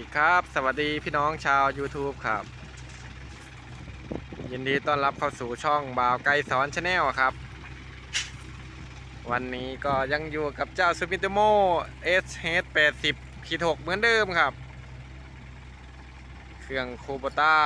ดีครับ สวัสดีพี่น้องชาว YouTube ครับ ยินดีต้อนรับเข้าสู่ช่องบ่าวไกลสอนชาแนลครับ วันนี้ก็ยังอยู่กับเจ้าซูมิโตโม SH 80ขีด6เหมือนเดิมครับ เครื่องคูโบต้า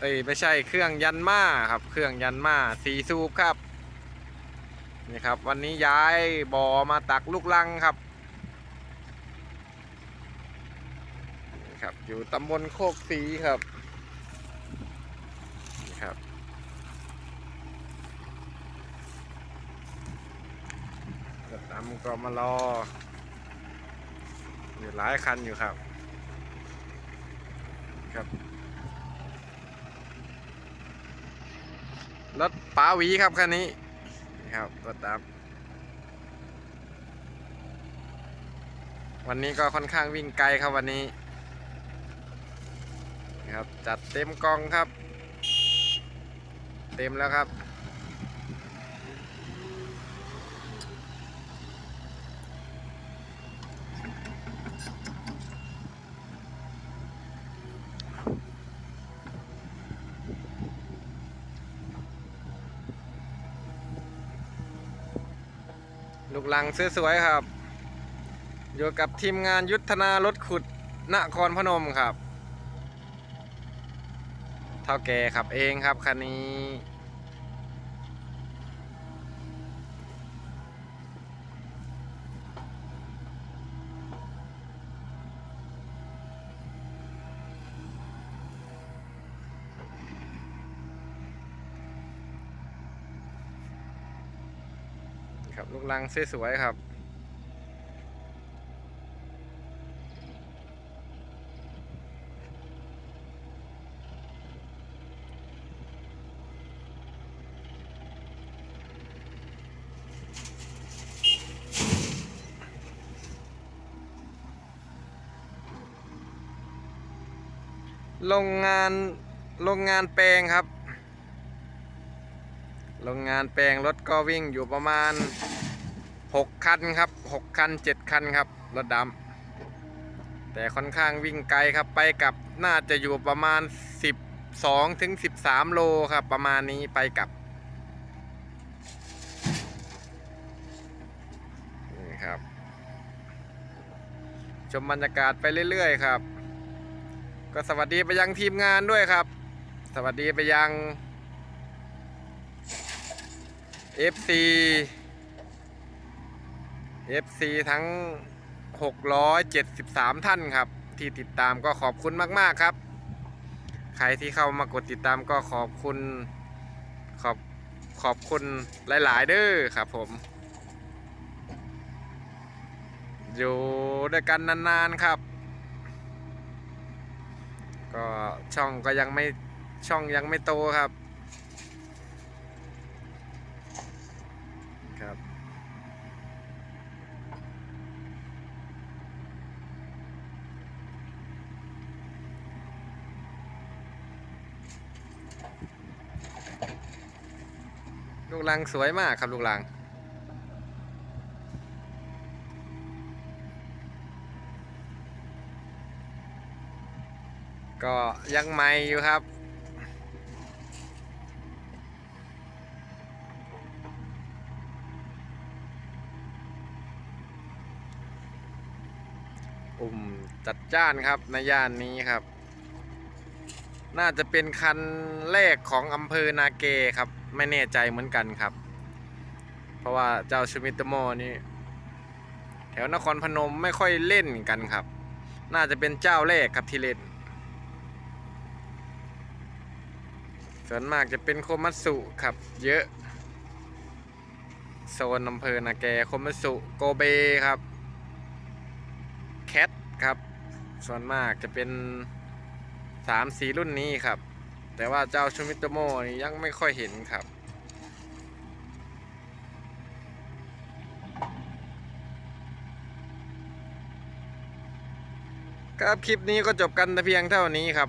เอ้ยไม่ใช่เครื่องยันมาครับ เครื่องยันมาสีสูบครับนี่ครับ วันนี้ย้ายบอมาตักลูกลังครับ ครับ อยู่ตำบลโคกสีครับนี่ครับรถดำก็มารออยู่หลายคันอยู่ครับครับรถป๋าหวีครับคันนี้นี่ครับรถดำวันนี้ก็ค่อนข้างวิ่งไกลครับวันนี้ ครับ จัดเต็มกองครับ เต็มแล้วครับ ลูกลังสวยๆครับ อยู่กับทีมงานยุทธนารถขุดนครพนมครับ เท่าแก่ขับเองครับคันนี้ครับลูกลังสวยๆครับ โรงงานโรงงานแปลงครับ โรงงานแปลงรถก็วิ่งอยู่ประมาณ 6 คันครับ 6 คัน 7 คันครับ รถดำแต่ค่อนข้างวิ่งไกลครับไปกับน่าจะอยู่ประมาณ 12ถึง13 โลครับ ประมาณนี้ไปกับนี่ครับ ชมบรรยากาศไปเรื่อย ๆ ครับ ก็สวัสดีไปยังทีมงานด้วยครับ สวัสดีไปยัง FC FC ทั้ง 673 ท่านครับ ที่ติดตามก็ขอบคุณมาก ๆ ครับ ใครที่เข้ามากดติดตามก็ขอบคุณ ขอบขอบคุณหลาย ๆ เด้อครับผม อยู่ด้วยกันนาน ๆ ครับ ก็ช่องก็ยังไม่ช่องยังไม่โตครับ ครับลูกลังสวยมากครับลูกลัง ก็ยังใหม่อยู่ครับอุ่มจัดจ้านครับในย่านนี้ครับ น่าจะเป็นคันแรกของอำเภอนาเกครับ ไม่แน่ใจเหมือนกันครับ เพราะว่าเจ้าชูมิตโมนี่แถวนครพนมไม่ค่อยเล่นกันครับ น่าจะเป็นเจ้าแรกครับที่เล่น ส่วนมากจะเป็นโคมัตสุครับ เยอะ โซนอำเภอนาแกโคมัตสุโกเบครับ แคทครับ ส่วนมากจะเป็นสามสีรุ่นนี้ครับ แต่ว่าเจ้าชูมิโตโมนี่ยังไม่ค่อยเห็นครับครับคลิปนี้ก็จบกันแต่เพียงเท่านี้ครับ